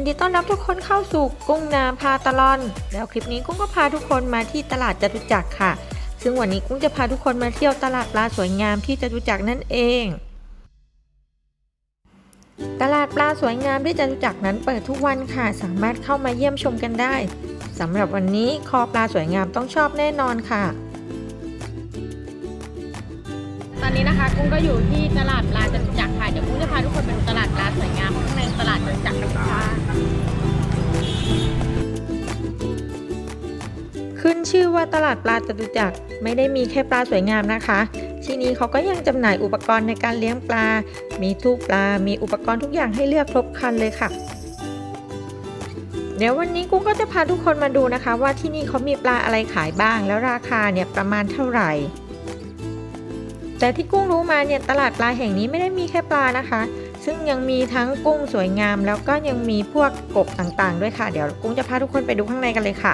ยินดีต้อนรับทุกคนเข้าสู่กุ้งนาพาตลอน แล้วคลิปนี้กุ้งก็พาทุกคนมาที่ตลาดจตุจักรค่ะ ซึ่งวันนี้กุ้งจะพาทุกคนมาเที่ยวตลาดปลาสวยงามที่จตุจักรนั่นเอง ตลาดปลาสวยงามที่จตุจักรนั้นเปิดทุกวันค่ะ สามารถเข้ามาเยี่ยมชมกันได้สำหรับวันนี้คอปลาสวยงามต้องชอบแน่นอนค่ะ ตอนนี้นะคะกุ้งก็อยู่ที่ตลาดปลาจตุจักรค่ะเดี๋ยวกุ้งจะพาทุกคนไปดูตลาดปลาสวยงามข้างในตลาดจตุจักรกันค่ะขึ้นชื่อว่าตลาดปลาจตุจักรไม่ได้มีแค่ปลาสวยงามนะคะ ที่นี้เขาก็ยังจำหน่ายอุปกรณ์ในการเลี้ยงปลา มีตู้ปลา มีอุปกรณ์ทุกอย่างให้เลือกครบครันเลยค่ะ เดี๋ยววันนี้กุ้งก็จะพาทุกคนมาดูนะคะ ว่าที่นี่เขามีปลาอะไรขายบ้าง แล้วราคาเนี่ยประมาณเท่าไหร่ แต่ที่กุ้งรู้มาเนี่ยตลาดปลาแห่งนี้ไม่ได้มีแค่ปลานะคะ ซึ่งยังมีทั้งกุ้งสวยงาม แล้วก็ยังมีพวกกบต่างๆ ด้วยค่ะ เดี๋ยวกุ้งจะพาทุกคนไปดูข้างในกันเลยค่ะ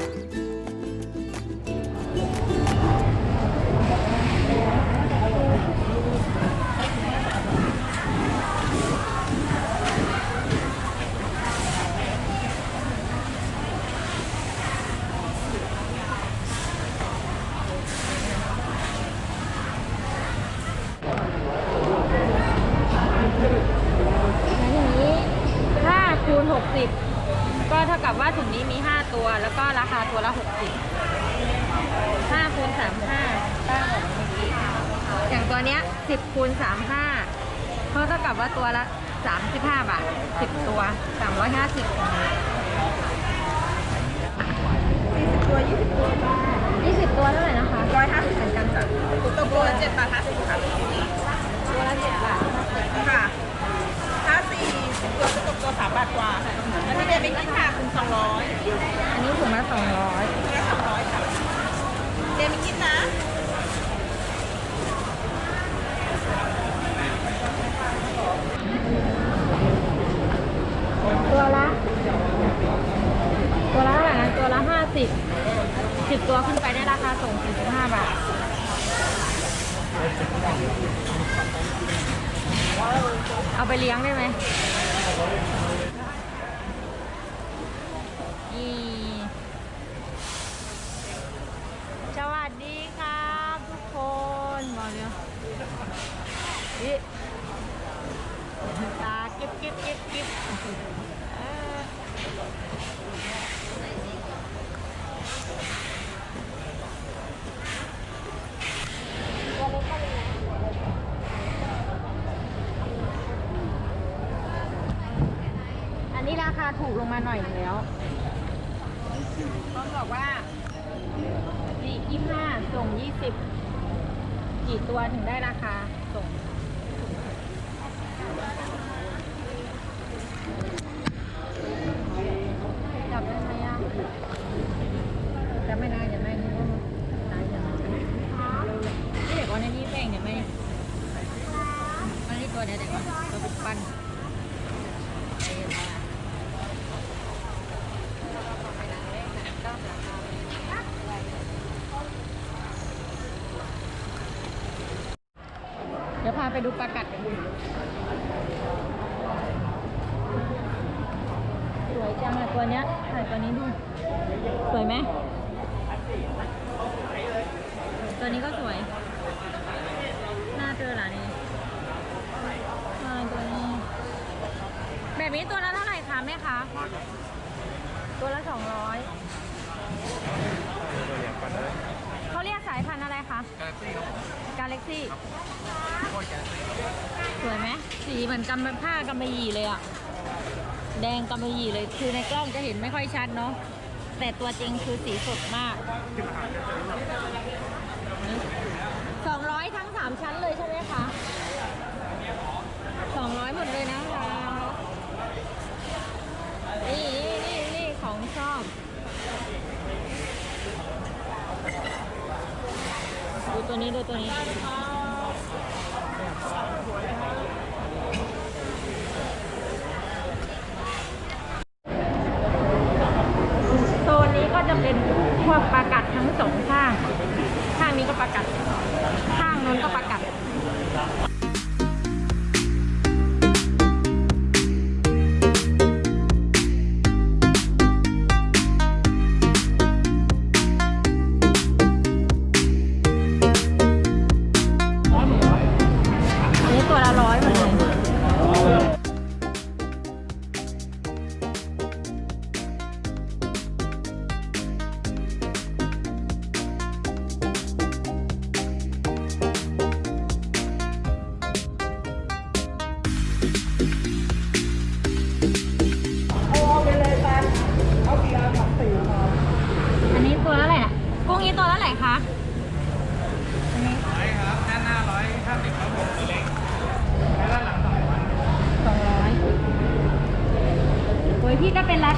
35 บาท 10 ตัว 350ตัวยี่สิบตัว20 ตัวเท่าไหร่นะคะร้อยห้าสิบเหมือนกันจ้ะตัวละเจ็ดบาทห้าสิบค่ะตัวละ7บาทค่ะถ้าสี่สิบตัวจะตกตัวสามบาทกว่าแล้วที่เดียวไม่คิดค่ะคุณสองร้อยอันนี้ถุงละ200ตัวละสองร้อยค่ะเดียวไม่คิดนะ ตัวละ ตัวละเท่าไหร่นะตัวละห้าสิบสิบตัวขึ้นไปได้ราคาส่งสี่สิบห้าบาทเอาไปเลี้ยงได้ไหมอีสวัสดีครับทุกคนมาเร็วอีตากิ๊บกิ๊บกิ๊บกิ๊บเอออันนี้ราถูกลงมาหน่อยแล้วต้องบอกว่าสี่ยี่ห้าส่งยี่สิบกี่ตัวถึงได้ราคาส่งจับได้ไหมอะจับไม่ได้เดี๋ยวแม่นึกว่ามันตายอย่างนั้นนี่เดี๋ยวก่อนนะนี่แป้งเดี๋ยวแม่มันนี่ตัวเดี๋ยวเดี๋ยวก่อนตัวบุกปั้นใจเย็นมาเดี๋ยวพา ไปดูปลากัดกันดูสวยจังอะตัวเนี้ยถ่ายตัวนี้ดู สวยไหม ตัวนี้ก็สวย น่าเจอเหรอนี่ใช่ตัวนี้ แบบนี้ตัวละเท่าไหร่คะแม่คะ ตัวละสองร้อยเขาเรียกสายพันธุ์อะไรคะ กาแล็ก ซี่สวยไหมสีเหมือนกำผ้ากำมะหยี่เลยอะแดงกำมะหยี่เลย คือในกล้องจะเห็นไม่ค่อยชัดเนาะ แต่ตัวจริงคือสีสดมากสองร้อยทั้งสามชั้นเลยใช่ไหมคะสองร้อยหมดเลยนะคะ นี่นี่นี่นี่ของชอบ ดู ตัวนี้ดูตัวนี้โซนนี้ก็จะเป็นพวกปลากัดทั้งสองข้าง ข้างนี้ก็ปลากัด ข้างนู้นก็ปลากัด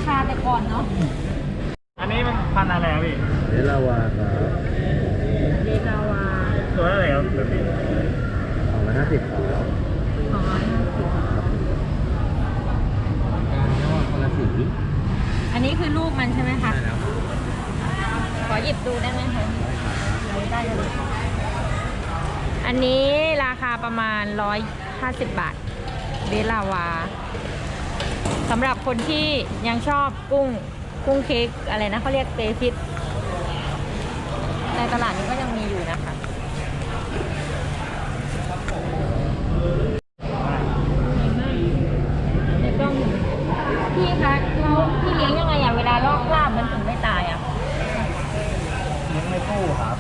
คาแต่ก่อนเนาะ อันนี้มันพันอะไรครับพี่เดลาวาครับเดกาวาตัวเท่าไหร่ครับแบบนี้สองร้อยห้าสิบครับสองร้อยห้าสิบคนละสีอันนี้คือลูกมันใช่ไหมคะขอหยิบดูได้ไหมคะได้เลยอันนี้ราคาประมาณ 150 บาทเบลาวา สำหรับคนที่ยังชอบกุ้งกุ้งเค้กอะไรนะเขาเรียกเตฟิตในตลาดนี้ก็ยังมีอยู่นะคะ ในกล้องอยู่พี่คะเราพี่เลี้ยงยังไงอะเวลาลอกคราบมันถึงไม่ตายอะ เลี้ยงในตู้ครับ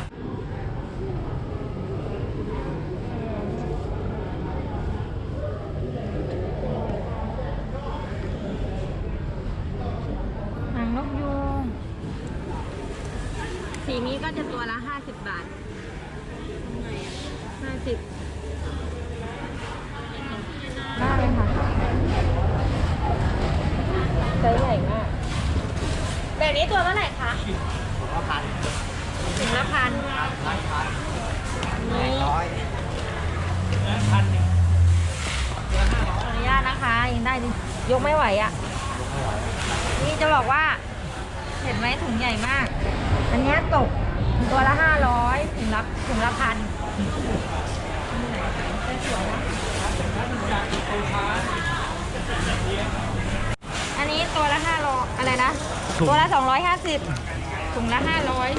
หางนกยูงสีนี้ก็จะตัวละห้าสิบบาทห้าสิบได้เลยค่ะไซส์ใหญ่มาก แบบนี้ตัวเท่าไหร่คะ ผมว่าพัน ถึงละพัน พันพัน นี่ ร้อยพันหนึ่ง ขออนุญาตนะคะยังได้ดิ ยกไม่ไหวอะ นี่จะบอกว่า เห็นไหมถุงใหญ่มาก อันเนี้ยตกตัวละห้าร้อยถุงละถุงละพันอันนี้ตัวละห้าร้อยอะไรนะ ตัวละสองร้อยห้าสิบถุงละห้าร้อย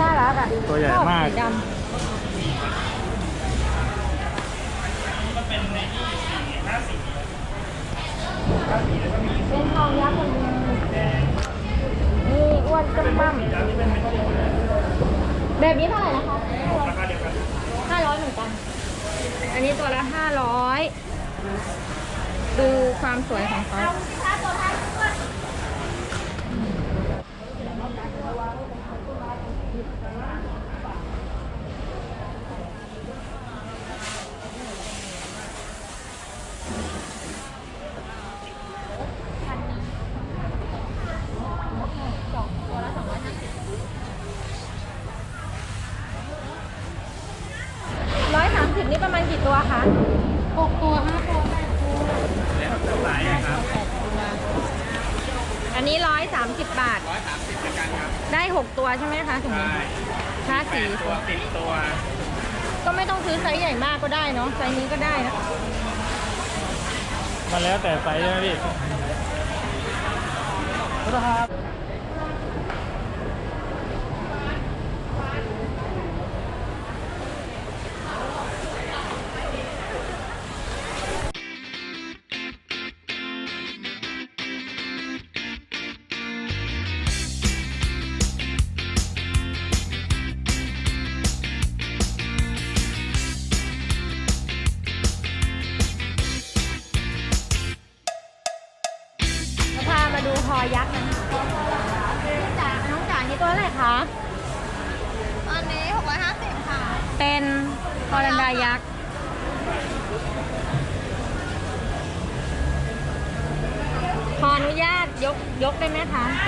น่ารักอะตัวใหญ่ชอบมากสีดำ เป็นทองยักษ์คนนึงนี่อ้วนกระมั่มแบบนี้เท่าไหร่นะคะห้าร้อยเหมือนกัน อันนี้ตัวละห้าร้อย ดูความสวยของเขาร้อยสามสิบนี่ประมาณกี่ตัวคะหกตัวห้าตัวแปดตัว แล้วเท่าไหร่ครับ อันนี้ร้อยสามสิบบาท ร้อยสามสิบเหมือนกันครับ ได้หกตัว ใช่ไหมคะถุงใช่นี้ห้าแปสี่ดตัวสิบตัว ก็ไม่ต้องซื้อไซส์ใหญ่มากก็ได้เนาะไซส์นี้ก็ได้นะมันแล้วแต่ไซส์ใช่ไหมพี่ครับ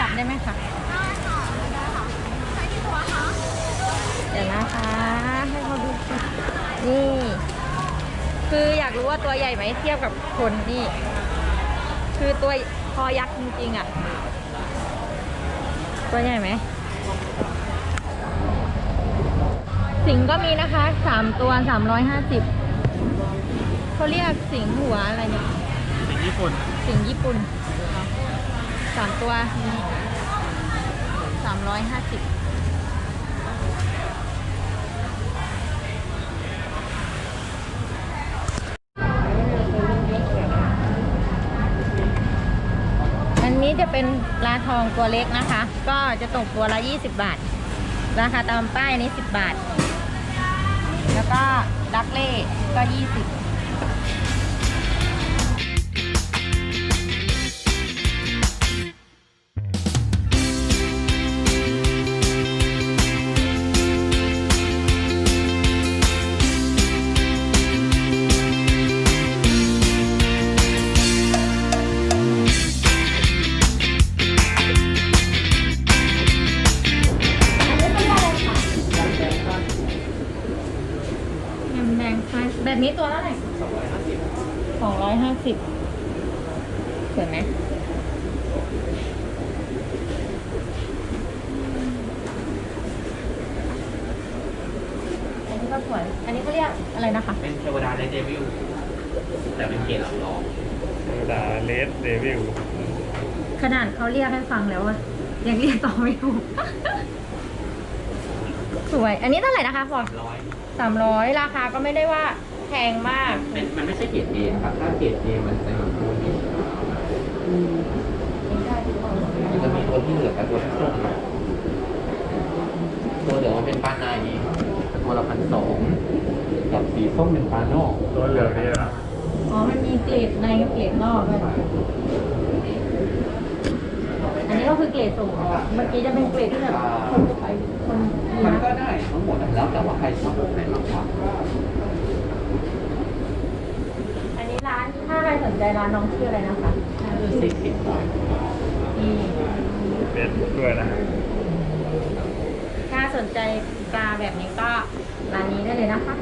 จับได้ไหมคะได้ค่ะได้ค่ะใช้ที่ตัวคะเดี๋ยวนะคะ ให้เขาดูสินี่ คืออยากรู้ว่าตัวใหญ่ไหมเทียบกับคนนี่ คือตัวคอยักษ์จริงๆอะ ตัวใหญ่ไหม สิงห์ก็มีนะคะสามตัวสามร้อยห้าสิบเขาเรียกสิงห์หัวอะไรเนี่ย สิงญี่ปุ่น สิงห์ญี่ปุ่น สามตัวสามร้อยห้าสิบอันนี้จะเป็นปลาทองตัวเล็กนะคะ ก็จะตกตัวละ 20 บาท ราคาตามป้ายนี้ 10 บาท แล้วก็ดักเล่ก็ 20 ก็สวย อันนี้เขาเรียกอะไรนะคะ เป็นเทวดาในเดวิลแต่เป็นเกรดหลังรองดาเลสเดวิลขนาดเขาเรียกให้ฟังแล้วอะยังเรียกต่อไม่ถูก สวย อันนี้เท่าไหร่นะคะฟอร์ร้อยสามร้อยราคาก็ไม่ได้ว่าแพงมาก เป็นมันไม่ใช่เกรดเอครับ ถ้าเกรดเอมันจะอยู่ตัวนี้มันจะมีตัวที่เหลือกับตัวที่ส้มครับตัวเหลืองมันเป็นปลาใน ตัวละพันสองกับสีส้มเป็นปลานอกตัวเหลืองนี่นะอ๋อ มันมีเกรดในกับเกรดนอกด้วยอันนี้ก็คือเกรดส่งออก เมื่อกี้จะเป็นเกรดที่แบบคนทั่วไปคนมีมันนะก็ได้ทั้งหมดอะแล้วแต่ว่าใครชอบแบบไหนมากกว่าอันนี้ร้านถ้าใครสนใจร้านน้องชื่ออะไรนะคะคือซิกสิบบาทนี่เป็นด้วยนะถ้า สนใจปลาแบบนี้ก็ร้านนี้ได้เลยนะคะ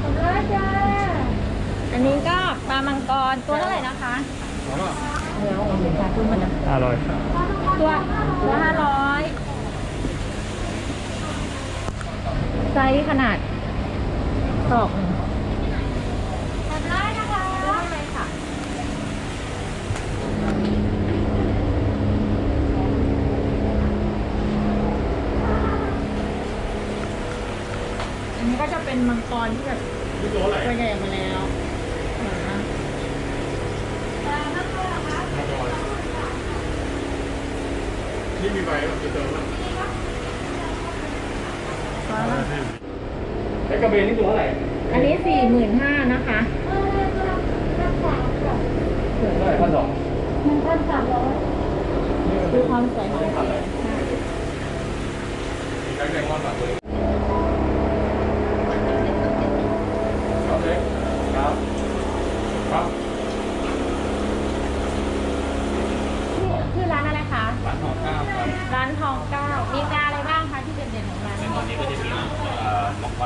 ขอบคุณจ้าอันนี้ก็ปลามังกรตัวเท่าไหร่นะคะเดี๋ยวเอาเหมือนกันขึ้นมานะห้าร้อยตัวตัวห้าร้อยไซส์ขนาดศอกหนึ่งทำได้นะคะได้ค่ะ อันนี้ก็จะ เป็นมังกรที่แบบตัวใหญ่มาแล้วเหมือนนะนี่มีใบแบบเติมไหมไอ้กระเบนนี่ตัวเท่าไหร่อันนี้สี่หมื่นห้านะคะเท่าไหร่พันสองดูความสวยงามมีใครแข่งวันแบบเลย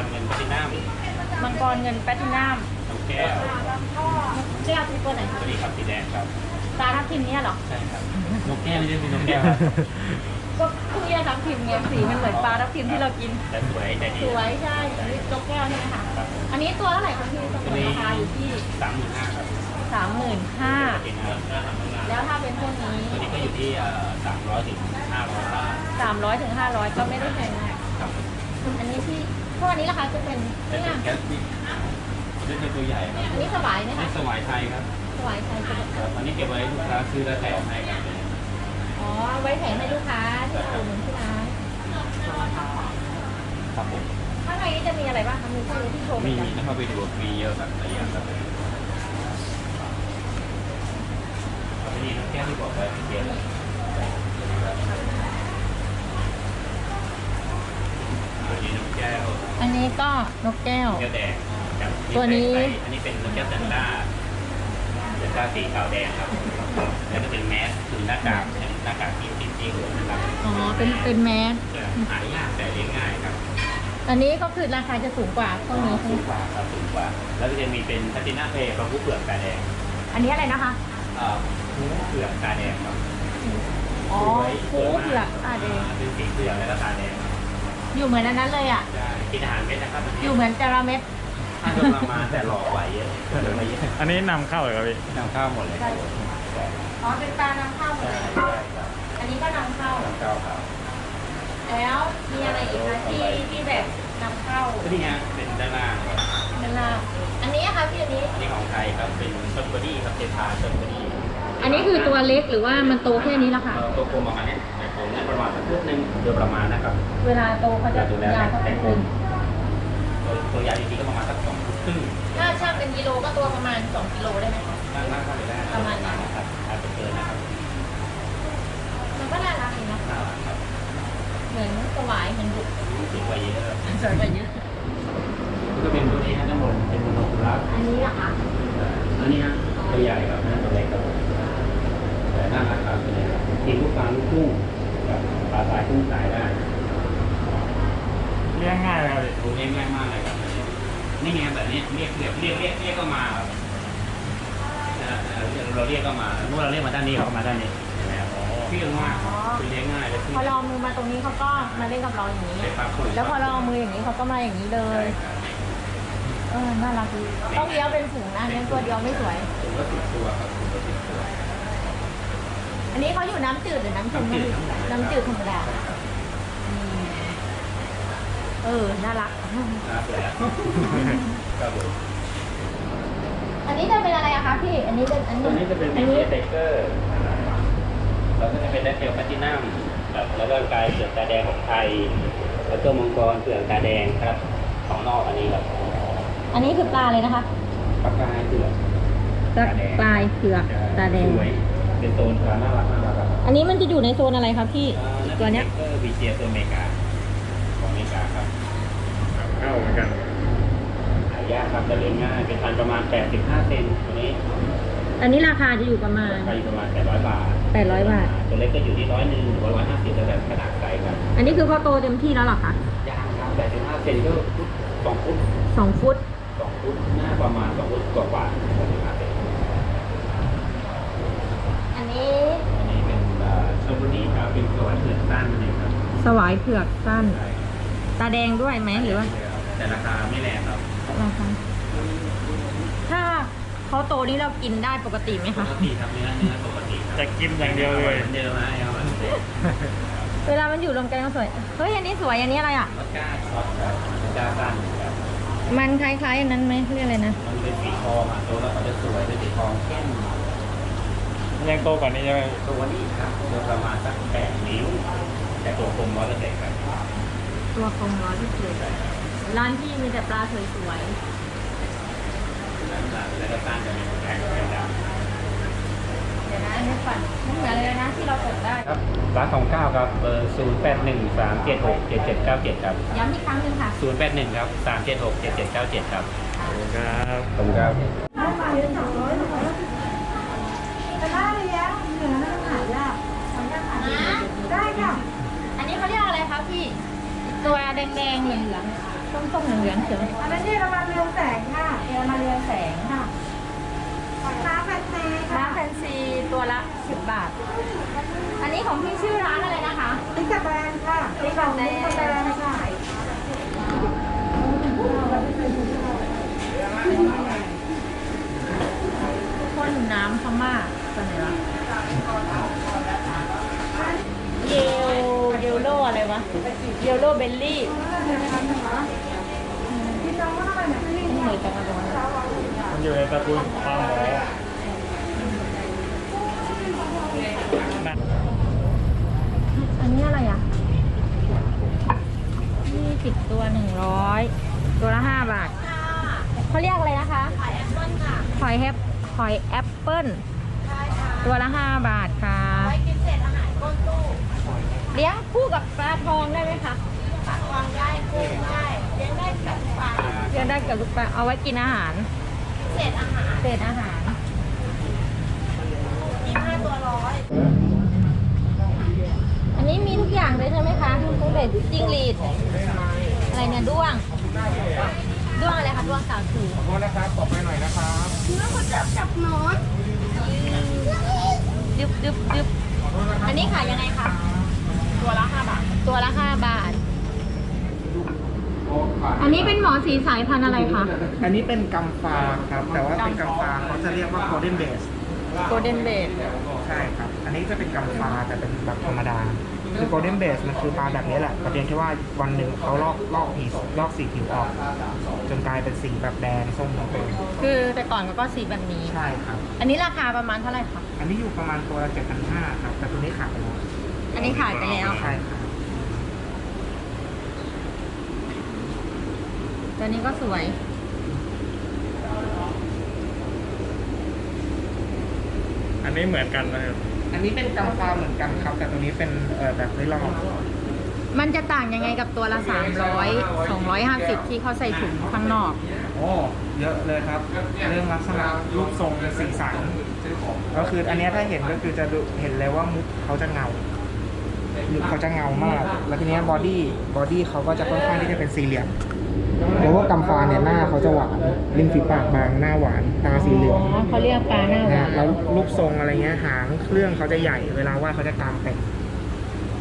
รเงินพัทินัมมังกรเงินแปทินัมน้ำแก้วเลือกที่ตัวไหนคะตัวนี้ครับสีแดงครับปลาทับทิมเนี่ยเหรอ ใช่ครับนกแก้วไม่ใช่เป็นนกแก้วครับก็คุยทับทิมเนี่ยสีมันเหมือนปลาทับทิมที่เรากิน แต่สวยแต่ดีสวยใช่อันนี้นกแก้วใช่ไหมคะครับอันนี้ตัวเท่าไหร่คะพี่สมมติราคาอยู่ที่สามหมื่นห้าครับสามหมื่นห้าเป็นเนื้อเนื้อทำงานแล้วถ้าเป็นพวกนี้ตัวนี้ก็อยู่ที่สามร้อยถึงห้าร้อยบาทสามร้อยถึงห้าร้อยก็ไม่ได้แพงมากครับอันนี้ที่ พวกอันนี้ราคาจะเป็นแต่เนี่เป็ยนแก๊สนี่นี่เป็นตัวใหญ่ครับอันนี้สบายไหมนี่คะสวายไทยครับสบายใช้จะครับอันนี้เก็บไว้ลูกค้าซื้อแล้วแถมให้ครับอ๋อไว้แถมให้ลูกค้าที่มาอุดหนุนที่ร้านครับผมข้างในนี้จะมีอะไรบ้างคะมีพวกนี้ที่โชว์มีกันนะครับไปดูมีเยอะครับหลายอย่างครับอันนี้นกแก้วที่บอกไว้เป็นเก อันนี้ก็นกแก้ว นกแก้วแดงกับตัวนี้อันนี้เป็นนกแก้วจันด้าจันด้าสีขาวแดงครับแล้วก็เป็นแมสคือหน้ากากเป็นหน้ากากที่ติดที่หัวนะครับอ๋อเป็นเป็นแมสจะหายากแต่เลี้ยงง่ายครับอันนี้ก็คือราคาจะสูงกว่าพวกนี้ใช่สูไหมงกว่าครับสูงกว่า แล้วก็จะมีเป็นพัตินาเพย์ปลาผู้เปลือกตาแดงอันนี้อะไรนะคะเอ่อผู้เปลือกตาแดงครับอ๋อคูเผือกตาแดง เป็นสีเปลือกและก็ตาแดง อยู่เหมือนอันนั้นเลยอะใช่กินอาหารเม็ดนะครับอันนี้อยู่เหมือนจระเม็ดถ้าโดนประมาณแต่หลอกไหวเยอะเดี๋ยวมาเยอะอันนี้นำเข้าเหรอครับพี่นำข้าวหมดเลยครับใช่อ๋อเป็นปลานำเข้าหมดใช่เลยครับอันนี้ก็นำเข้า นำข้าวครับแล้วมีอะไรอีกคะที่ที่แบบนำเข้าก็นี่ฮะเป็นด้านล่างครับนั่นล่ะอันนี้อะคะพี่อันนี้ อันนี้ของไทยครับเป็นชนบอดี้ครับเทพาชนบอดี้อันนี้คือตัวเล็กหรือว่ามันโตแค่นี้ละค่ะ เอ่อตัวโคมประมาณเนี้ยแต่ ผมเนี่ยประมาณสักฟุตหนึงโดยประมาณนะครับเวลาโตเขาจะดูแล้วยาวเขาแต่เป็นโคขึ้มนตัวตัวยาวจริงๆก็ประมาณสักสองฟุตครึ่งถ้าช่างเป็นกิโลก็ตัวประมาณ2กิโลได้ไหมคะนั่งนั่งเข้าไปได้ประมาณนั้นครับอาจจะเกินนะครับมันก็น่ารักดีนะน่ารักครับเหมือนสวายเหมือนดุสูงกว่าเยอะสวยกว่าเยอะก็เป็นตัวนี้ฮะทั้งหมดเป็นโมโนคุลัสอันนี้อะคะอันนี้ฮะตัวใหญ่ครับนั่นตัวเล็กครับผมแต่น่ารักครับตัวนี้ครับกินลูกปลาลูกกุ้งกับปลาสายกุ้งสายได้เลี้ยงง่ายเลยครับพี่ดูเรียกง่ายมากเลยครับนี่ไงแบบนี้เรียกเรียกเรียกเรียกเรียกก็มาครับเอ่อเอ่อเราเรียกก็มาเมื่อเราเรียกมาด้านนี้เขาก็มาด้านนี้เห็นไหมครับเพี่ยงมากคือเลี้ยงง่ายเลยพอเราเอามือมาตรงนี้เขาก็มาเล่นกับเราอย่างนี้เป็นปลาคุยแล้วพอเราเอามืออย่างนี้เขาก็มาอย่างนี้เลใช่ยครับเออน่ารักดีต้องเลี้ยงเป็นฝูงนะเลี้ยงตัวเดียวไม่สวย อันนี้เขาอยู่น้ำจืดหรือน้ำเค็มน้ำจืด น้ำจืดธรรมดาอืมเออ น่ารักนะเสร็จแล้วครับผมอันนี้จะเป็นอะไรอะคะพี่ อันนี้เป็นอันนี้ตัวนี้จะเป็นอัมินนินี้เตเกอร์แล้วก็จะเป็นแดเทลแพลตินัมครับแล้วก็กายเปลือกตาแดงของไทย แล้วก็มังกรเปลือกตาแดงครับของนอกอันนี้ครับอันนี้คือปลาเลยนะคะปากกายเปลือกปลาปลายเผือกตาแดง สวย เป็นโซนปลาน่ารักน่ารักครับอันนี้มันจะอยู่ในโซนอะไรคะพี่ตัวเนี้ยเตเกอร์บีเจียตัวอเมริกาของอเมริกาครับเข้าเหมือนกันหายากครับแต่เลี้ยงง่ายเป็นพันธุ์ประมาณ 85 เซนตัวนี้ อันนี้ราคาจะอยู่ประมาณราคาอยู่ประมาณ 800 บาท 800 บาท ตัวเล็กก็อยู่ที่ร้อยหนึ่งหรือว่าร้อยห้าสิบแล้วแต่ขนาดไซส์ครับ อันนี้คือเขาโตเต็มที่แล้วเหรอคะยางครับ85 เซนก็สองฟุตสองฟุตสองฟุตหน้าประมาณสองฟุตกว่ากว่า85เซน อั นนี้อันนี้เป็นชลบุรีครับเป็นสวรรค์เผือกสั้นนั่นเองครับสวายเผือกสั้น ใช่ตาแดงด้วยไหมหรือว่าแต่ราคาไม่แรงครับราคาถ้าเขาโตนี่เรากินได้ปกติไหมปคะ กติครับเนื้อเนื้อปกติครับจะกินอย่างเดียวเลย หมือนเดิมนะเอาเหมือนเดิมเวลามันอยู่รวมกันก็สวย เฮ้ย อันนี้สวย อันนี้อะไรอะ รสชาติซอสครับรสชาติสั้นครับมันคล้ายๆอันนั้นไหมเขาเรียกอะไรนะ มันเป็นสีทองอะตัวเราเขาจะสวยเป็นสีทองเข้ม ยังโตกว่านี้ใช่ไหมตัวนี้ครับตัวประมาณสักแปดนิ้ว แต่ตัวคมร้อยเปอร์เซ็นต์ครับตัวคงร้อยที่สุดร้านที่มีแต่ปลาสวยแล้วก็สั้นจะมีแข็งเป็นดำๆเดี๋ยวนะอันนี้ฝันไม่เหมือนเลยนะที่เรากดได้ครับร้านของเก้าครับเบอร์ศูนย์แปดหนึ่งสามเจ็ดหกเจ็ดเจ็ดเก้าเจ็ดครับย้ำอีกครั้งหนึ่งค่ะศูนย์แปดหนึ่งครับสามเจ็ดหกเจ็ดเจ็ดเก้าเจ็ดครับครับขอบคุณครับ ได้ค่ะ อันนี้เขาเรียกอะไรคะ พี่ ตัวแดงๆเหลืองๆส้มๆเหลืองๆเขียวอันนั้นที่เรามาเรืองแสงค่ะเอลมาเรืองแสงค่ะน้ำแฟนซีร้านแฟนซีตัวละ10บาท อันนี้ของพี่ชื่อร้านอะไรนะคะติ๊กแบรนด์ค่ะติ๊กแบรนด์ติ๊กแบรนด์ค่ะพ่นน้ำพม่าตัวไหนวะเยลเยล โลอะเยลโล่เบลลี่พี่น้องว่าทำไมเนี่ยพี่ไม่เหมือนกันนะตรงนั้นมันอยู่ในตระกูลปลาหมอนั่นอันนี้อะไรอะยี่สิบตัวหนึ่งร้อยตัวละห้าบาทเขาเรียกอะไรนะคะ หอยแอปเปิ้ลค่ะหอยแอปหอยแอปเปิ้ลตัวละห้าบาท เลี้ยงคู่กับปลาทองได้ไหมคะปลาทองได้กุ้งได้เลี้ยงได้กับปลาเลี้ยงได้กับลูกปลาเอาไว้กินอาหารเศษอาหารเศษอาหารยี่ห้าตัวร้อยอันนี้มีทุกอย่างเลยใช่ไหมคะตั้งแต่จิ้งหรีดอะไรเนี่ยด้วงด้วงอะไรคะด้วงสาวถูขอโทษนะครับตอบไปหน่อยนะครับดึบดึบดึบอันนี้ขายยังไงคะ ตัวละห้าบาท ตัวละห้าบาท อันนี้เป็นหมอสีสายพันธุ์อะไรคะ อันนี้เป็นกัมฟาครับ แต่ว่าเป็นกัมฟาเขาจะเรียกว่า golden base โกลเด้นเบดใช่ครับ อันนี้จะเป็นกัมฟาแต่เป็นแบบธรรมดา คือ golden base มันคือปลาแบบนี้แหละแต่เพียงแค่ว่าวันหนึ่งเขาลอกลอกผิวลอกสีผิวออก จนกลายเป็นสีแบบแดงส้มทั้งตัวคือแต่ก่อนก็สีแบบนี้ ใช่ครับ อันนี้ราคาประมาณเท่าไหร่คะ อันนี้อยู่ประมาณตัวละ7,500ครับ แต่ตัวนี้ขายไปแล้ว อันนี้ขายไปแล้ว ใช่ครับตัวนี้ก็สวย อันนี้เหมือนกันนะครับอันนี้เป็นกัมฟาเหมือนกันครับ แต่ตัวนี้เป็นเอ่อแบบไม่ลอกมันจะต่างยังไงกับตัวละ300 250 ที่เขาใส่ถุงข้างนอก โอ้เยอะเลยครับ เรื่องลักษณะรูปทรงสีสันก็คืออันเนี้ยถ้าเห็นก็คือจะดูเห็นเลยว่ามุกเขาจะเงาหรือ เขาจะเงามาก แล้วทีเนี้บอดี้บอดี้เขาก็จะค่อนข้างที่จะเป็นสี่เหลี่ยมแล้วพวกกำฟาเนี่ยหน้าเขาจะหวานริมฝีปากบางหน้าหวานตาสีเหลืองอ๋อเขาเรียกปลาหน้าหนะวาฮะนแล้วรูปทรงอะไรเงี้ยหางเครื่องเขาจะใหญ่เวลาว่ายเขาจะกลางเต็ม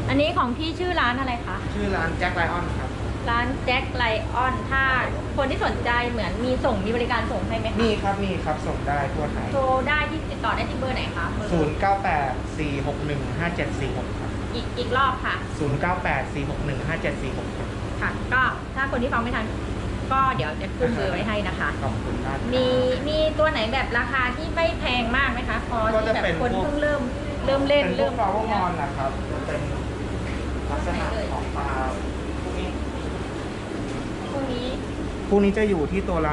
อันนี้ของพี่ชื่อร้านอะไรคะ ชื่อร้านแจ็คไลออนครับ ร้านแจ็คไลออน ถ้าคนที่สนใจเหมือนมีส่งมีบริการส่งให้ไหมคะมีครับมีครับส่งได้ทั่วไทย โทรได้ที่ติดต่อได้ที่เบอร์ไหนคะเบอร์ 0 9 8 4 6 1 5 7 4 6ครับ อีกอีกรอบค่ะ 0 9 8 4 6 1 5 7 4 6ครับค่ะ ก็ถ้าคนที่ฟังไม่ทันก็เดี๋ยวจะขึ้นเบอร์ไว้ให้นะคะ ขอบคุณมากครับ มีมีตัวไหนแบบราคาที่ไม่แพงมากไหมคะพอก็ที่จะแบบเป็นคนพวก เพิ่งเริ่มเริ่มเล่นเป็นพวเริ่กมฟลาวเวอร์มอนนะครับจะเป็นลักษณะของปลาพวกนี้พวกนี้พวกนี้จะอยู่ที่ตัวละ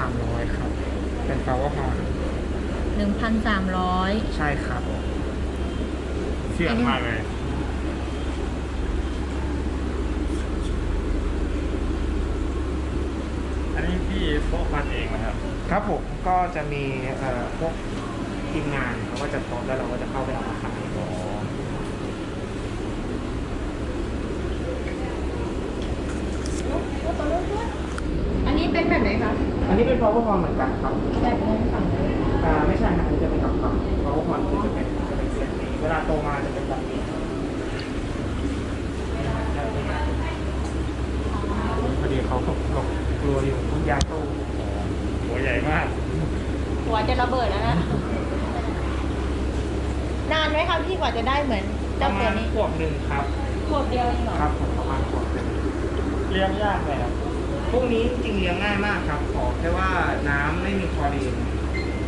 1,300 ครับ เป็นฟลาวเวอร์มอนหนึ่งพันสามร้อยใช่ครับเชื่อมากเลย อันนี้พี่โฟกัสเองนะครับ ครับผมก็จะมีเอ่อพวกทีมงานเขาก็จะโพสต์แล้วเราก็จะเข้าไปเอามาขายอันนี้เป็นแบบไหนคะ อันนี้เป็นฟลาวเวอร์มอนเหมือนกันครับแบบเงินฝั่งเลยอ่าไม่ใช่นะอันนี้จะเป็นกับกับฟลาวเวอร์มอนคือจะเป็นจะเป็นเซตนี้เวลาโตมาจะเป็นแบบนี้ พอดีเขาก็หลบกลัวอยู่ทุกยาตู้หัวใหญ่มาก หัวจะระเบิดแล้วนะ นานไหมคะพี่กว่าจะได้เหมือนปเจ้าระตัมาวณนี้ขวบหนึ่งครับ ขวบเดียวเองเหรอครับผมประมาณขวบหนึ่งเลี้ยงยากเลยครับพวกนี้จริงๆเลี้ยงง่ายมากครับขอแค่ว่าน้ำไม่มีคลอรีน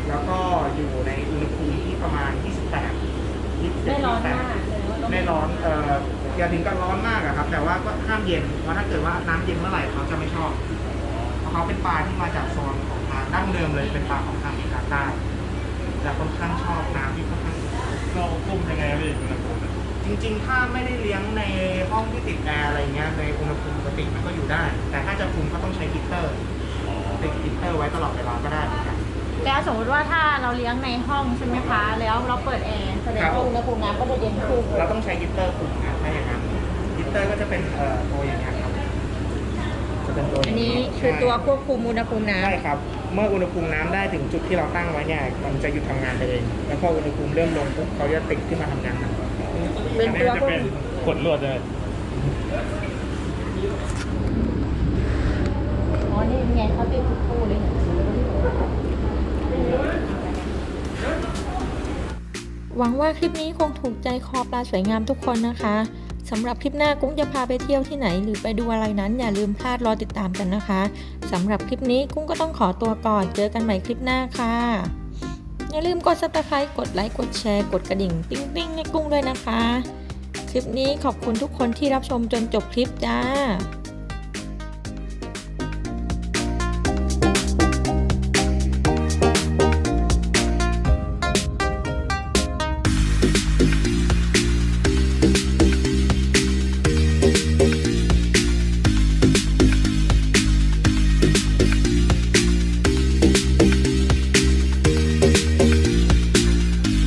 แล้วก็อยู่ในอุณหภูมิที่ประมาณ 28 27 ไม่ร้อนมาก28ไม่ร้อนเอ่อ อย่าถึงกับร้อนมากอะครับ แต่ว่าก็ห้ามเย็นเพราะถ้าเกิดว่าน้ำเย็นเมื่อไหร่เขาจะไม่ชอบเพราะเขาเป็นปลาที่มาจากโซนของทางดั้งเดิมเลยเป็นปลาของทางเอเชียใต้จะค่อนข้างชอบน้ำที่ค่อนข้างเราคุมยังไงครับพี่อุณหภูมิเนี่ยจริงๆ ถ้าไม่ได้เลี้ยงในห้องที่ติดแอร์อะไรเงี้ยในอุณหภูมิปกติมันก็อยู่ได้ แต่ถ้าจะคุมก็ต้องใช้ฮีตเตอร์ติดฮีตเตอร์ไว้ตลอดเวลาก็ได้เหมือนกัน แล้วสมมติว่าถ้าเราเลี้ยงในห้องใช่ไหมคะ แล้วเราเปิดแอร์แสดงครับว่าอุณหภูมิน้ำก็จะเย็นขึ้นเราต้องใช้ฮีตเตอร์คุมนะถ้าอย่างนั้นฮีต เตอร์ก็จะเป็นเอ่อตัวอย่างเงี้ยครับจะเป็นตัวอันนี้คือตัวควบคุมอุณหภูมิน้ใช่ครับ เมื่ออุณหภูมิน้ำได้ถึงจุดที่เราตั้งไว้เนี่ยมันจะหยุดทำงานไปเอง แล้วพออุณหภูมิเริ่มลงปุ๊บเขาจะติดขึ้นมาทำงานใหม่ำเป็นอันตันี้วจะควบเป็นคุมขดลวดเลยอ๋อนี่ไงเขาติดทุกตู้เลยหวังว่าคลิปนี้คงถูกใจคอปลาสวยงามทุกคนนะคะ สำหรับคลิปหน้ากุ้งจะพาไปเที่ยวที่ไหนหรือไปดูอะไรนั้น อย่าลืมพลาดรอติดตามกันนะคะสำหรับคลิปนี้กุ้งก็ต้องขอตัวก่อนเจอกันใหม่คลิปหน้าค่ะอย่าลืมกด subscribe กดไลค์กดแชร์กดกระดิ่งติ้งติ้งให้กุ้งด้วยนะคะ คลิปนี้ขอบคุณทุกคนที่รับชมจนจบคลิปจ้า